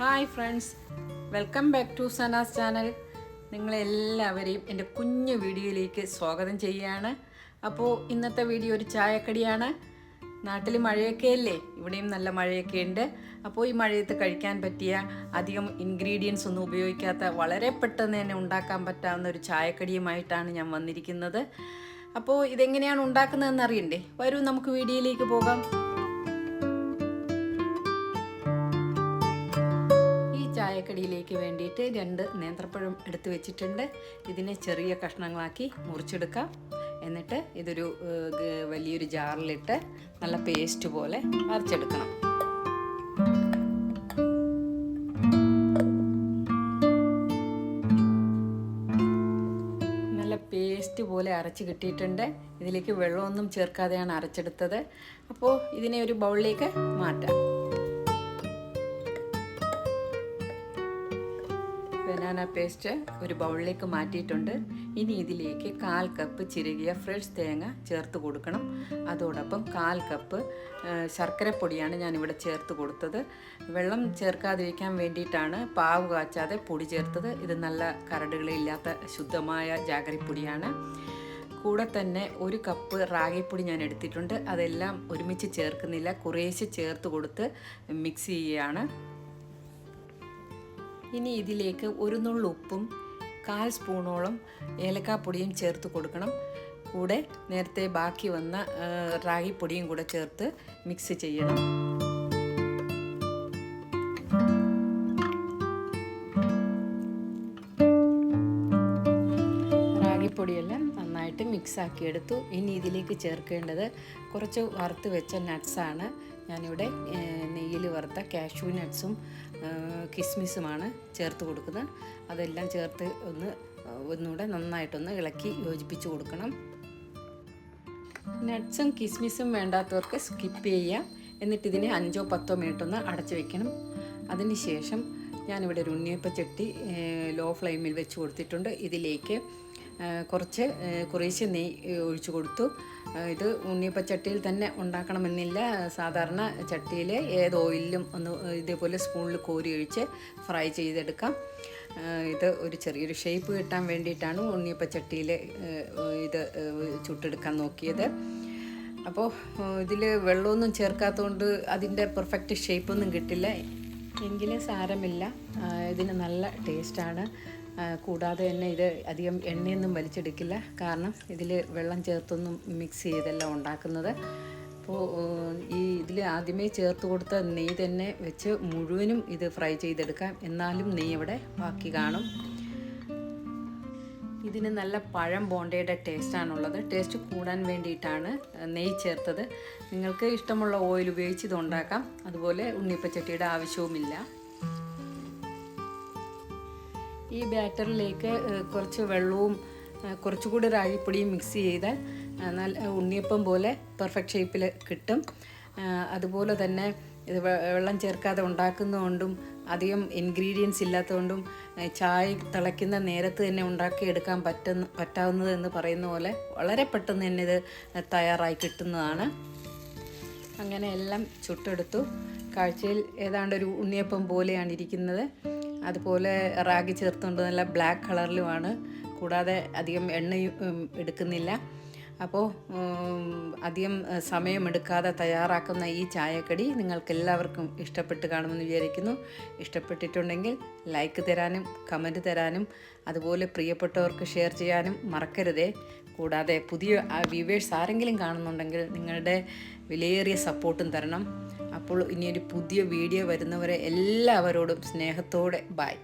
Hi friends. Welcome back to Sana's channel. നിങ്ങളെല്ലാവരെയും എന്റെ കുഞ്ഞു വീഡിയോയിലേക്ക് സ്വാഗതം ചെയ്യുകയാണ്. അപ്പോൾ ഇന്നത്തെ വീഡിയോ ഒരു ചായക്കടിയാണ്. നാട്ടിൽ മഴയൊക്കെ അല്ലേ? ഇവിടെയും നല്ല മഴയൊക്കെ ഉണ്ട്. അപ്പോൾ ഈ മഴയത്ത് കഴിക്കാൻ പറ്റിയ അധികം ഇൻഗ്രീഡിയൻസ് ഒന്നും ഉപയോഗിക്കാത്ത വളരെ പെട്ടെന്ന് തന്നെ ഉണ്ടാക്കാൻ പറ്റാവുന്ന ഒരു ചായക്കടിയുമായിട്ടാണ് ഞാൻ വന്നിരിക്കുന്നത്. അപ്പോൾ ഇതെങ്ങനെയാണ് ഉണ്ടാക്കുന്നതെന്ന് അറിയണ്ടേ? വരൂ നമുക്ക് വീഡിയോയിലേക്ക് പോകാം. ഈ ചായക്കടിയിലേക്ക് വേണ്ടിയിട്ട് രണ്ട് നേന്ത്രപ്പഴം എടുത്ത് വെച്ചിട്ടുണ്ട്. ഇതിനെ ചെറിയ കഷ്ണങ്ങളാക്കി മുറിച്ചെടുക്കാം. എന്നിട്ട് ഇതൊരു വലിയൊരു ജാറിലിട്ട് നല്ല പേസ്റ്റ് പോലെ അരച്ചെടുക്കണം നല്ല പേസ്റ്റ് പോലെ അരച്ച് കിട്ടിയിട്ടുണ്ട്. ഇതിലേക്ക് വെള്ളമൊന്നും ചേർക്കാതെയാണ് അരച്ചെടുത്തത്. അപ്പോൾ ഇതിനെ ഒരു ബൗളിലേക്ക് മാറ്റാം. ബനാന പേസ്റ്റ് ഒരു ബൗളിലേക്ക് മാറ്റിയിട്ടുണ്ട്. ഇനി ഇതിലേക്ക് കാൽ കപ്പ് ചിരകിയ ഫ്രഷ് തേങ്ങ ചേർത്ത് കൊടുക്കണം. അതോടൊപ്പം കാൽ കപ്പ് ശർക്കരപ്പൊടിയാണ് ഞാനിവിടെ ചേർത്ത് കൊടുത്തത്. വെള്ളം ചേർക്കാതിരിക്കാൻ വേണ്ടിയിട്ടാണ് പാവ് കാച്ചാതെ പൊടി ചേർത്തത്. ഇത് നല്ല കരടുകളില്ലാത്ത ശുദ്ധമായ ജാഗരിപ്പൊടിയാണ്. കൂടെ തന്നെ ഒരു കപ്പ് റാഗിപ്പൊടി ഞാൻ എടുത്തിട്ടുണ്ട്. അതെല്ലാം ഒരുമിച്ച് ചേർക്കുന്നില്ല. കുറേശ്ശെ ചേർത്ത് കൊടുത്ത് മിക്സ് ചെയ്യുകയാണ്. ഇനി ഇതിലേക്ക് ഒരു നുള്ളു ഉപ്പും കാൽ സ്പൂണോളം ഏലക്കാപ്പൊടിയും ചേർത്ത് കൊടുക്കണം. കൂടെ നേരത്തെ ബാക്കി വന്ന റാഗിപ്പൊടിയും കൂടെ ചേർത്ത് മിക്സ് ചെയ്യണം. റാഗിപ്പൊടിയെല്ലാം നന്നായിട്ട് മിക്സാക്കി എടുത്തു ഇനി ഇതിലേക്ക് ചേർക്കേണ്ടത് കുറച്ച് വറുത്ത് വെച്ച നട്ട്സാണ് ഞാനിവിടെ നെയ്യിൽ വറുത്ത കാഷ്യൂ നട്ട്സും കിസ്മിസുമാണ് ചേർത്ത് കൊടുക്കുന്നത്. അതെല്ലാം ചേർത്ത് ഒന്ന് ഒന്നുകൂടെ നന്നായിട്ടൊന്ന് ഇളക്കി യോജിപ്പിച്ച് കൊടുക്കണം. നട്ട്സും കിസ്മിസും വേണ്ടാത്തവർക്ക് സ്കിപ്പ് ചെയ്യാം. എന്നിട്ട് ഇതിനെ അഞ്ചോ പത്തോ മിനിറ്റ് ഒന്ന് അടച്ചു വെക്കണം. അതിന് ശേഷം ഞാനിവിടെ ഒരു ഉണ്ണിയപ്പ ചട്ടി ലോ ഫ്ലെയിമിൽ വെച്ച് കൊടുത്തിട്ടുണ്ട്. ഇതിലേക്ക് കുറച്ച് കുറേശ്ശെ നെയ്യ് ഒഴിച്ചു കൊടുത്തു. ഇത് ഉണ്ണിയപ്പച്ചട്ടിയിൽ തന്നെ ഉണ്ടാക്കണമെന്നില്ല. സാധാരണ ചട്ടിയിൽ ഏത് ഓയിലും ഒന്ന് ഇതേപോലെ സ്പൂണിൽ കോരി ഒഴിച്ച് ഫ്രൈ ചെയ്തെടുക്കാം. ഇത് ഒരു ചെറിയൊരു ഷേപ്പ് കിട്ടാൻ വേണ്ടിയിട്ടാണ് ഉണ്ണിയപ്പച്ചട്ടിയിൽ ഇത് ചുട്ടെടുക്കാൻ നോക്കിയത്. അപ്പോൾ ഇതിൽ വെള്ളമൊന്നും ചേർക്കാത്തതുകൊണ്ട് അതിന്റെ പെർഫെക്റ്റ് ഷേപ്പൊന്നും കിട്ടില്ല. എങ്കിലും സാരമില്ല. ഇതിന് നല്ല ടേസ്റ്റാണ്. കൂടാതെ തന്നെ ഇത് അധികം എണ്ണയൊന്നും വലിച്ചെടുക്കില്ല. കാരണം ഇതിൽ വെള്ളം ചേർത്തൊന്നും മിക്സ് ചെയ്തല്ല ഉണ്ടാക്കുന്നത്. അപ്പോൾ ഈ ഇതിൽ ആദ്യമേ ചേർത്ത് കൊടുത്ത നെയ്യ് തന്നെ വെച്ച് മുഴുവനും ഇത് ഫ്രൈ ചെയ്തെടുക്കാം. എന്നാലും നെയ്യ് ഇവിടെ ബാക്കി കാണും. ഇതിന് നല്ല പഴം ബോണ്ടയുടെ ടേസ്റ്റാണുള്ളത് ടേസ്റ്റ് കൂടാൻ വേണ്ടിയിട്ടാണ് നെയ്യ് ചേർത്തത്. നിങ്ങൾക്ക് ഇഷ്ടമുള്ള ഓയിൽ ഉപയോഗിച്ച് ഇത് ഉണ്ടാക്കാം. അതുപോലെ ഉണ്ണിപ്പച്ചട്ടിയുടെ ആവശ്യവുമില്ല. ഈ ബാറ്ററിലേക്ക് കുറച്ച് വെള്ളവും കുറച്ചുകൂടി റാഴിപ്പൊടിയും മിക്സ് ചെയ്താൽ നല്ല ഉണ്ണിയപ്പം പോലെ പെർഫെക്റ്റ് ഷേപ്പിൽ കിട്ടും. അതുപോലെ തന്നെ ഇത് വെള്ളം ചേർക്കാതെ ഉണ്ടാക്കുന്നതുകൊണ്ടും അധികം ഇൻഗ്രീഡിയൻസ് ഇല്ലാത്തതുകൊണ്ടും ചായ തിളയ്ക്കുന്ന നേരത്ത് തന്നെ ഉണ്ടാക്കിയെടുക്കാൻ പറ്റുന്ന പറ്റാവുന്നത് എന്ന് പറയുന്ന പോലെ വളരെ പെട്ടെന്ന് തന്നെ ഇത് തയ്യാറായി കിട്ടുന്നതാണ്. അങ്ങനെ എല്ലാം ചുട്ടെടുത്തു. കാഴ്ചയിൽ ഏതാണ്ട് ഒരു ഉണ്ണിയപ്പം പോലെയാണ് ഇരിക്കുന്നത്. അതുപോലെ റാഗി ചേർത്തുകൊണ്ട് നല്ല ബ്ലാക്ക് കളറിലുമാണ്. കൂടാതെ അധികം എണ്ണയും എടുക്കുന്നില്ല. അപ്പോൾ അധികം സമയമെടുക്കാതെ തയ്യാറാക്കുന്ന ഈ ചായക്കടി നിങ്ങൾക്ക് എല്ലാവർക്കും ഇഷ്ടപ്പെട്ട് കാണുമെന്ന് വിചാരിക്കുന്നു. ഇഷ്ടപ്പെട്ടിട്ടുണ്ടെങ്കിൽ ലൈക്ക് തരാനും കമന്റ് തരാനും അതുപോലെ പ്രിയപ്പെട്ടവർക്ക് ഷെയർ ചെയ്യാനും മറക്കരുതേ. കൂടാതെ പുതിയ വ്യൂവേഴ്സ് ആരെങ്കിലും കാണുന്നുണ്ടെങ്കിൽ നിങ്ങളുടെ വിലയേറിയ സപ്പോർട്ടും തരണം. അപ്പോൾ ഇനിയൊരു പുതിയ വീഡിയോ വരുന്നവരെ എല്ലാവരോടും സ്നേഹത്തോടെ ബൈ.